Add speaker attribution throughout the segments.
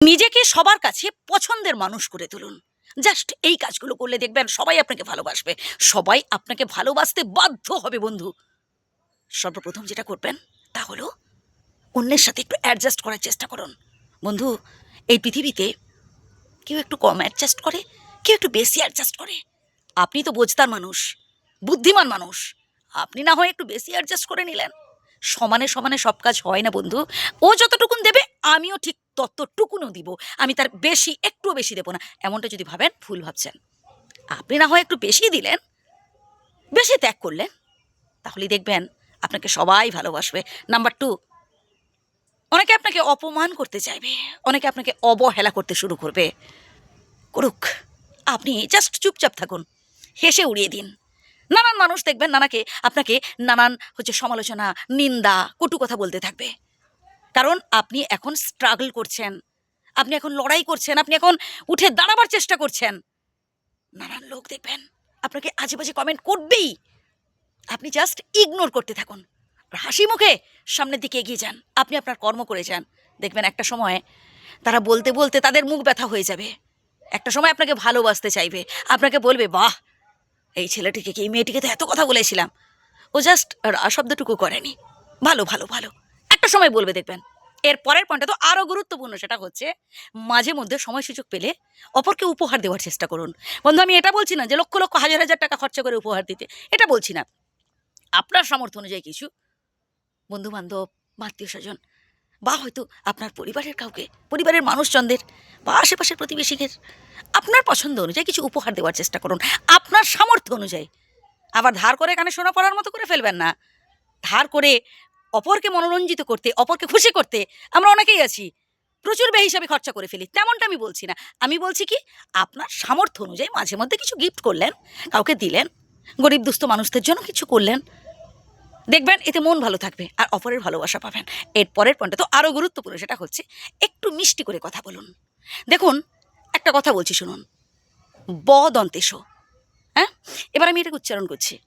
Speaker 1: নিজেকে সবার কাছে পছন্দের মানুষ করে তুলুন। জাস্ট এই কাজগুলো করলে দেখবেন সবাই আপনাকে ভালোবাসবে। সবাই আপনাকে ভালোবাসতে বাধ্য হবে, বন্ধু। সর্বপ্রথম যেটা করবেন তা হলো অন্যের সাথে একটু অ্যাডজাস্ট করার চেষ্টা করুন। বন্ধু, এই পৃথিবীতে কেউ একটু কম অ্যাডজাস্ট করে, কেউ একটু বেশি অ্যাডজাস্ট করে। আপনি তো বোঝতার মানুষ, বুদ্ধিমান মানুষ। আপনি না হয় একটু বেশি অ্যাডজাস্ট করে নিলেন। সমানে সমানে সব কাজ হয় না, বন্ধু। ও যতটুকুন দেবে আমিও ঠিক ততটুকুনও দিব। আমি তার বেশি একটুও বেশি দেবো না। এমনটা যদি ভাবেন, ভুল ভাবছেন। আপনি না হয় একটু বেশি দিলেন, বেশি ত্যাগ করলেন তাহলেই দেখবেন আপনাকে সবাই ভালোবাসবে। নাম্বার টু, অনেকে আপনাকে অপমান করতে চাইবে, অনেকে আপনাকে অবহেলা করতে শুরু করবে। করুক, আপনি জাস্ট চুপচাপ থাকুন, হেসে উড়িয়ে দিন। নানান মানুষ দেখবেন, নানাকে, আপনাকে নানান হচ্ছে সমালোচনা, নিন্দা, কটু কথা বলতে থাকবে। কারণ আপনি এখন স্ট্রাগল করছেন। আপনি এখন লড়াই করছেন, আপনি এখন উঠে দাঁড়াবার চেষ্টা করছেন। নানান লোক দেখবেন আপনাকে আজেবাজে কমেন্ট করবেই। আপনি জাস্ট ইগনোর করতে থাকুন। হাসি মুখে সামনের দিকে এগিয়ে যান। আপনি আপনার কর্ম করে যান। দেখবেন একটা সময় তারা বলতে বলতে তাদের মুখ ব্যথা হয়ে যাবে। একটা সময় আপনাকে ভালোবাসতে চাইবে। আপনাকে বলবে, বাহ, এই ছেলেটিকে কি, এই মেয়েটিকে তো এত কথা বলেছিলাম। ও জাস্ট শব্দটুকু করেনি। ভালো ভালো ভালো। একটা সময় বলবে দেখবেন। এর পরের পয়েন্টটা তো আরও গুরুত্বপূর্ণ, সেটা হচ্ছে মাঝে মধ্যে সময় সুযোগ পেলে অপরকে উপহার দেওয়ার চেষ্টা করুন। বন্ধু, আমি এটা বলছি না যে লক্ষ লক্ষ হাজার হাজার টাকা খরচা করে উপহার দিতে, এটা বলছি না। আপনার সামর্থ্য অনুযায়ী কিছু বন্ধু বান্ধব আত্মীয় স্বজন, বা হয়তো আপনার পরিবারের কাউকে, পরিবারের মানুষজনদের, বা আশেপাশের প্রতিবেশীদের, আপনার পছন্দ অনুযায়ী কিছু উপহার দেওয়ার চেষ্টা করুন। আপনার সামর্থ্য অনুযায়ী। আবার ধার করে কানে সোনা পড়ার মতো করে ফেলবেন না। ধার করে অপরকে মনোরঞ্জিত করতে, অপরকে খুশি করতে আমরা অনেকেই আছি। প্রচুর বে হিসাবে খরচা করে ফেলি, তেমনটা আমি বলছি না। আমি বলছি কি, আপনার সামর্থ্য অনুযায়ী মাঝে মধ্যে কিছু গিফট করলেন, কাউকে দিলেন, গরিব দুস্থ মানুষদের জন্য কিছু করলেন। দেখবেন, এতে মন ভালো থাকবে আর অপরের ভালোবাসা পাবেন। এর পরের পয়েন্টটা তো আরও গুরুত্বপূর্ণ, সেটা হচ্ছে একটু মিষ্টি করে কথা বলুন। দেখুন, একটা কথা বলছি শুনুন। ব দন্তেশ হ্যাঁ? এবার আমি এটাকে উচ্চারণ করছি।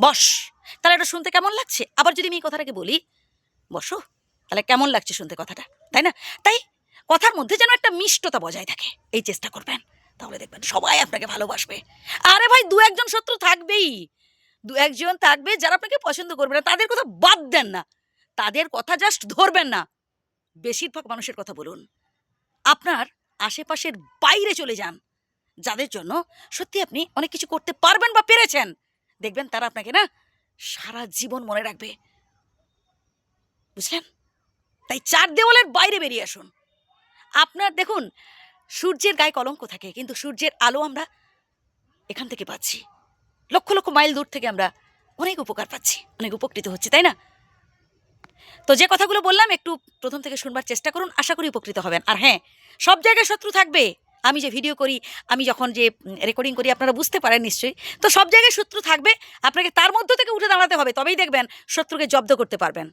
Speaker 1: বস, তাহলে এটা শুনতে কেমন লাগছে? আবার যদি আমি এই কথাটাকে বলি, বসো, তাহলে কেমন লাগছে শুনতে কথাটা, তাই না? তাই কথার মধ্যে যেন একটা মিষ্টতা বজায় থাকে, এই চেষ্টা করবেন। তাহলে দেখবেন সবাই আপনাকে ভালোবাসবে। আরে ভাই, দু একজন শত্রু থাকবেই। দু একজন থাকবে যারা আপনাকে পছন্দ করবে না, তাদের কথা বাদ দেন না। তাদের কথা জাস্ট ধরবেন না। বেশিরভাগ মানুষের কথা বলুন। আপনার আশেপাশের বাইরে চলে যান। যাদের জন্য সত্যি আপনি অনেক কিছু করতে পারবেন বা পেরেছেন। দেখবেন তারা আপনাকে না সারা জীবন মনে রাখবে। বুঝলেন? তাই চার দেওয়ালের বাইরে বেরিয়ে আসুন। আপনার দেখুন, সূর্যের গায়ে কলঙ্ক থাকে, কিন্তু সূর্যের আলো আমরা এখান থেকে পাচ্ছি। লক্ষ লক্ষ মাইল দূর থেকে আমরা অনেক উপকার পাচ্ছি, অনেক উপকৃত হচ্ছি, তাই না? তো যে কথাগুলো বললাম, একটু প্রথম থেকে শুনবার চেষ্টা করুন, আশা করি উপকৃত হবেন। আর হ্যাঁ সব জায়গায় শত্রু থাকবে। আমি যে ভিডিও করি, আমি যখন যে রেকর্ডিং করি, আপনারা বুঝতে পারেন নিশ্চয়ই। তো সব জায়গায় শত্রু থাকবে, আপনাকে তার মধ্য থেকে উঠে দাঁড়াতে হবে, তবেই দেখবেন শত্রুকে জব্দ করতে পারবেন।